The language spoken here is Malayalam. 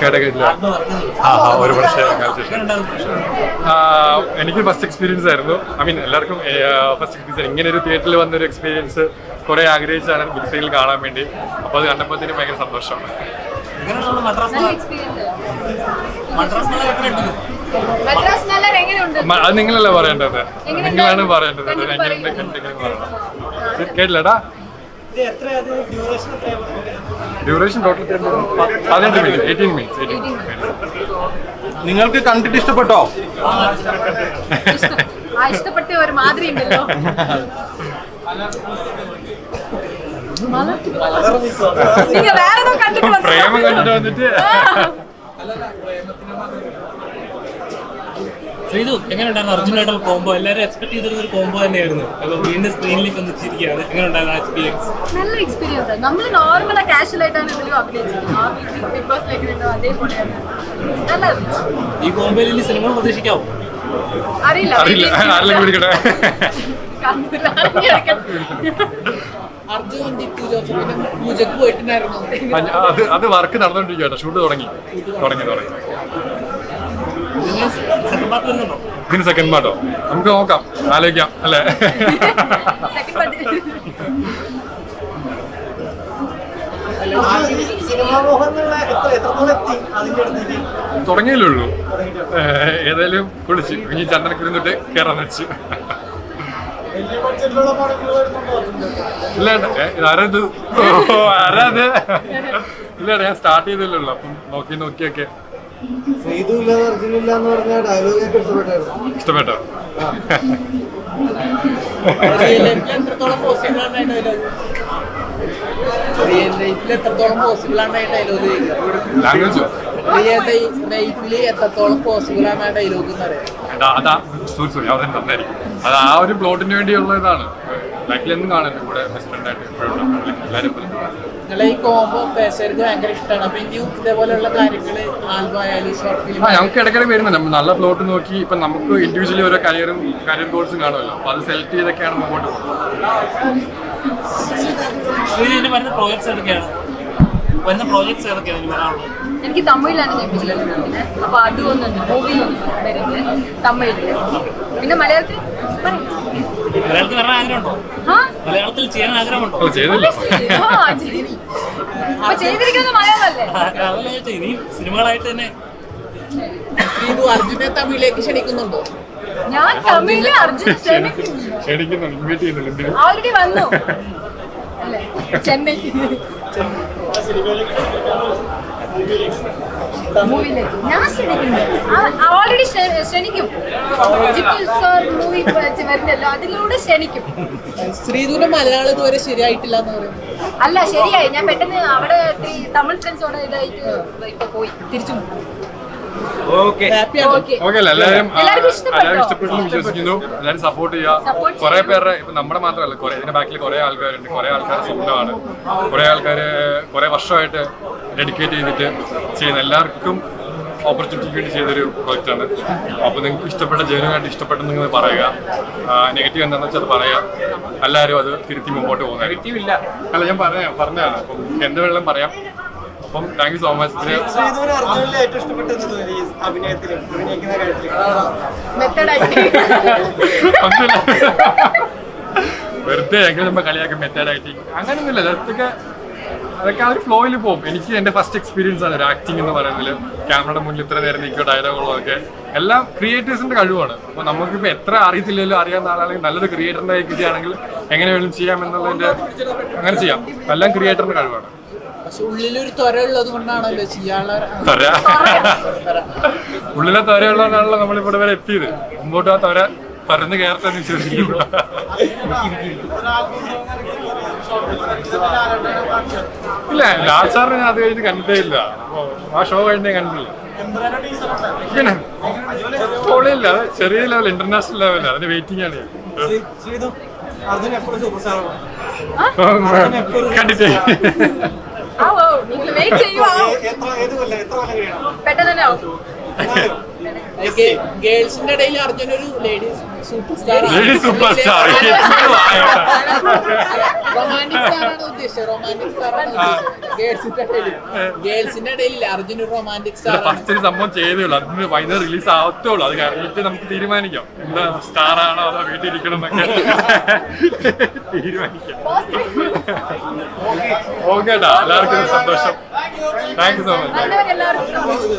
കേട്ടില്ല ആൽബം ഇറങ്ങുന്നത് ആ ആ ഒരു വർഷം എനിക്ക് ഫസ്റ്റ് എക്സ്പീരിയൻസ് ആയിരുന്നു. ഐ മീൻ എല്ലാവർക്കും ഫസ്റ്റ് എക്സ്പീരിയൻസ് ഇങ്ങനെ ഒരു തിയേറ്ററിൽ വന്നൊരു എക്സ്പീരിയൻസ് കുറെ ആഗ്രഹിച്ചാണ് ബിഗ് സ്ക്രീനിൽ കാണാൻ വേണ്ടി. അപ്പോൾ അത് കണ്ടപ്പോഴത്തേനും ഭയങ്കര സന്തോഷം. എങ്ങനെയാണ് മദ്രാസ് നല്ല എക്സ്പീരിയൻസ് മദ്രാസ് നല്ല എങ്ങനെയുണ്ട്? മദ്രാസ് നല്ലർ എങ്ങനെയുണ്ട്? മ- അത് നിങ്ങളല്ലേ പറയേണ്ടത്? നിങ്ങളാണ് പറയേണ്ടത്. കേട്ടില്ലടാ? ഡ്യൂറേഷൻ ടോട്ടൽ പതിനെട്ട് മിനിറ്റ് എയ്റ്റീൻ മിനിറ്റ്സ് എയ്റ്റീൻ നിങ്ങൾക്ക് കണ്ടിട്ട് ഇഷ്ടപ്പെട്ടോ? ആ ഇഷ്ടപ്പെട്ട ഒരു മാതിരി ഉണ്ടല്ലോ. പ്രേമം കണ്ടിട്ട് വന്നിട്ട്. ശ്രീതു എങ്ങനെയുണ്ടായിരുന്നു? അർജുനായിട്ടുള്ള കോംബോ എല്ലാവരും എക്സ്പെക്ട് ചെയ്തിരുന്ന ഒരു കോംബോ തന്നെയായിരുന്നു. അപ്പൊ വീണ്ടും സ്ക്രീനിലേക്ക് വന്നിരിക്കുകയാണ് എങ്ങനെയുണ്ടായിരുന്നു ആ എക്സ്പീരിയൻസ് നല്ല എക്സ്പീരിയൻസ് നമ്മൾ നോർമൽ കാഷ്വൽ ആയിട്ടാണ് ഇതിലും അഭിനയിച്ചത്. നോർമൽ ബിഗ് ബോസിലേക്ക് ഉണ്ടോ അതേപോലെയാണ്. നല്ല ഈ കോംബോയിൽ ഇനി സിനിമ പ്രതീക്ഷിക്കാവോ? അറിയില്ല. അറിയില്ല. ആരെല്ലാം പിടിക്കട്ടെ ആ, അത് അത് വർക്ക് നടന്നുകൊണ്ടിരിക്കുക ഷൂട്ട് തുടങ്ങി. തുടങ്ങി തുടങ്ങി. ഇതിന് സെക്കൻഡ് പാട്ടോ? പാർട്ടോ നമുക്ക് നോക്കാം. ആലോചിക്കാം അല്ലേ. തുടങ്ങിയല്ലേ ഉള്ളൂ. ഏതായാലും കുളിച്ച്. ഇനി ചന്ദനക്കുരി തൊട്ട് കയറാൻ വെച്ചു. ഇല്ല ഓ ആരാത് ഇല്ല ഞാൻ സ്റ്റാർട്ട് ചെയ്തല്ലേ ഉള്ളൂ. അപ്പം നോക്കി നോക്കിയൊക്കെ. എന്ന് പറഞ്ഞ ഡയലോഗ് ഇഷ്ടപ്പെട്ടായിരുന്നു. ഇഷ്ടപ്പെട്ടോ? റിയൽ ലൈഫിൽ എത്രത്തോളം പോസിബിൾ ആണ് ഡയലോഗ് റിയൽ ലൈഫിൽ എത്രത്തോളം പോസിബിൾ ആണ് ഡയലോഗ് എന്ന് പറയാം. അതാ അതാ സോറി സോറി അവൻ തന്നായിരിക്കും. അത് ആ ഒരു പ്ലോട്ടിന് വേണ്ടിയുള്ള ഇതാണ്. ലൈഫിൽ എന്നും കാണുന്നു കൂടെ ബെസ്റ്റ് ഫ്രണ്ട് ആയിട്ട് എപ്പോഴും. എല്ലാവരും. നിങ്ങളെ ഈ കോംബോ പേശർക്ക് ഭയങ്കര ഇഷ്ടമാണ് അപ്പൊ ഇനിയും ഇതേപോലെയുള്ള കാര്യങ്ങൾ ആൽബം ആയാലും ഷോർട്ട് ഫിലിം ആ ഞങ്ങൾക്ക് ഇടയ്ക്കിടെ വരുന്നുണ്ട്. നല്ല പ്ലോട്ട് നോക്കി ഇപ്പൊ നമുക്ക് ഇൻഡിവിജ്വലി ഓരോ കരിയറും കരിയർ ഗോൾസും കാണുമല്ലോ. അപ്പൊ അത് സെലക്ട് ചെയ്തൊക്കെയാണ് മുമ്പോട്ട് പോകുന്നത്. വരുന്ന പ്രോജക്ട്സ് വരുന്ന പ്രോജക്ട്സ് ഏതൊക്കെയാണ് വരാനുള്ളത് എനിക്ക് തമിഴിലാണ് ഞാൻ വിചാരിക്കുന്നത് അപ്പൊ അതും ഒന്നുണ്ട് മൂവി വരുന്നത് തമിഴിൽ. പിന്നെ മലയാളത്തിൽ പറയ്. മലയാളത്തിൽ വരാൻ ആഗ്രഹമുണ്ടോ? ആ? മലയാളത്തിൽ ചെയ്യാൻ ആഗ്രഹമുണ്ടോ? ഓ ചെയ്തല്ലോ. Obviously. ആ, ചെയ്തി. അപ്പൊ ചെയ്തിരിക്കുന്നത് മലയാളമല്ലേ? അതല്ല ചോദിച്ചത് ഇനി സിനിമകളായിട്ട് തന്നെ ശ്രീതു അർജുനെ തമിഴിലേക്ക് ക്ഷണിക്കുന്നുണ്ടോ? ഞാൻ തമിഴിൽ അർജുൻ ശ്രമിക്കുന്നു ക്ഷണിക്കുന്നുണ്ട്. ഇൻവൈറ്റ് ചെയ്യുന്നില്ല എന്തിനും ഓൾറെഡി വന്നു. അല്ലേ? ചെന്നൈ. മൂവിയിലേക്ക് ഞാൻ ക്ഷണിക്കുന്നു ഓൾറെഡി ക്ഷണിക്കും സാർ മൂവി വരുന്നല്ലോ അതിലൂടെ ക്ഷണിക്കും. സ്ത്രീദൂരം മലയാളം ഇതുവരെ ശരിയായിട്ടില്ല എന്ന് പറയുന്നത് അല്ല ശരിയായി. ഞാൻ പെട്ടെന്ന് അവിടെ തമിഴ് ഫ്രണ്ട്സോട് ഇതായിട്ട് ഇപ്പൊ പോയി തിരിച്ചു എല്ലാവരും ഇഷ്ടപ്പെട്ടോ? എല്ലാവരും ഇഷ്ടപ്പെട്ടു? എന്ന് വിശ്വസിക്കുന്നു. എല്ലാവരും സപ്പോർട്ട് ചെയ്യുക. കുറെ. പേരുടെ ഇപ്പൊ നമ്മുടെ മാത്രമല്ല കുറെ ഇതിന്റെ ബാക്കിൽ കുറെ ആൾക്കാരുണ്ട്. കുറെ ആൾക്കാർ സ്വന്തമാണ്. കുറെ ആൾക്കാര് കുറെ വർഷമായിട്ട് ഡെഡിക്കേറ്റ് ചെയ്തിട്ട് ചെയ്യുന്ന എല്ലാവർക്കും ഓപ്പർച്യൂണിറ്റിക്ക് വേണ്ടി ചെയ്തൊരു പ്രോജക്റ്റ് ആണ്. അപ്പോൾ നിങ്ങൾക്ക് ഇഷ്ടപ്പെട്ട ജനുവായിട്ട് ഇഷ്ടപ്പെട്ടെന്ന് നിങ്ങൾ പറയുക. നെഗറ്റീവ് എന്താണെന്ന് വെച്ചാൽ അത് പറയുക. എല്ലാവരും അത് തിരുത്തി മുമ്പോട്ട് പോകുന്നത് നെഗറ്റീവ് ഇല്ല. അല്ല ഞാൻ പറഞ്ഞ പറഞ്ഞതാണ്. അപ്പം എന്ത് വേണമെങ്കിലും പറയാം. അപ്പം താങ്ക് യു സോ മച്ച്. വെറുതെ എങ്ങനെ നമ്മൾ കളിയാക്കും മെത്തേഡ് ആക്ടിങ് അങ്ങനെയൊന്നുമില്ല അതൊക്കെ അതൊക്കെ ആ ഒരു ഫ്ലോയിൽ പോകും എനിക്ക് എന്റെ ഫസ്റ്റ് എക്സ്പീരിയൻസ് ആണ് ഒരു ആക്ടിങ് എന്ന് പറയുന്നതിൽ ക്യാമറയുടെ മുന്നിൽ ഇത്ര നേരം നിൽക്കുക ഡയലോഗുകളൊക്കെ എല്ലാം ക്രിയേറ്റേഴ്സിന്റെ കഴിവാണ്. അപ്പോൾ നമുക്കിപ്പോൾ എത്ര അറിയത്തില്ലല്ലോ അറിയാവുന്ന ആളാണെങ്കിൽ നല്ലൊരു ക്രിയേറ്ററിന്റെ കൈ കിട്ടുകയാണെങ്കിൽ എങ്ങനെ വേണം ചെയ്യാം എന്നുള്ളതിന്റെ അങ്ങനെ ചെയ്യാം. എല്ലാം ക്രിയേറ്ററിന്റെ കഴിവാണ്. ഉള്ളിലൊരു ത്വര ഉള്ളത് കൊണ്ടാണല്ലോ ചെയ്യാനുള്ള തൊര ഉള്ളിലെ നമ്മൾ നമ്മളിവിടെ വരെ എത്തിയത്. മുമ്പോട്ട് ആ തൊര പരന്ന് കയറട്ടെ എന്ന് വിശ്വസിക്കുന്നു. ഇല്ല ലാൽ സാറിന് ഞാൻ അത് കഴിഞ്ഞ് കണ്ടിട്ടേ ഇല്ല ആ ഷോ കഴിഞ്ഞേ കണ്ടില്ല പിന്നെ പൊളിയില്ല ചെറിയ ലെവൽ ഇന്റർനാഷണൽ ലെവൽ അതിന്റെ വെയിറ്റിംഗ് ആണ് കണ്ടിട്ടേ. നിങ്ങൾ വെയിറ്റ് പെട്ടെന്ന് തന്നെ ആവും. ഗേൾസിന്റെ ഇടയിൽ അർജുൻ ഒരു ladies superstar lady superstar. Romantic star ആണ് ഉദ്ദേശിച്ചത്. റൊമാന്റിക് സ്റ്റാർ ആണ് ഗേൾസിന്റെ ഇടയിൽ. ഗേൾസിന്റെ ഇടയിൽ അർജുൻ ഒരു റൊമാന്റിക് സ്റ്റാർ ആണ്. ഫസ്റ്റ് സംഭവം ചെയ്തേ ഉള്ളൂ അതിന് വൈകുന്നേരം റിലീസ് ആവത്തേ ഉള്ളൂ അത് കഴിഞ്ഞിട്ട് നമുക്ക് തീരുമാനിക്കാം. എന്താ സ്റ്റാർ ആണോ അതോ വീട്ടിൽ ഇരിക്കണം എന്നൊക്കെ. തീരുമാനിക്കാം. ഓക്കേട്ടാ എല്ലാവർക്കും സന്തോഷം. Thank you so much.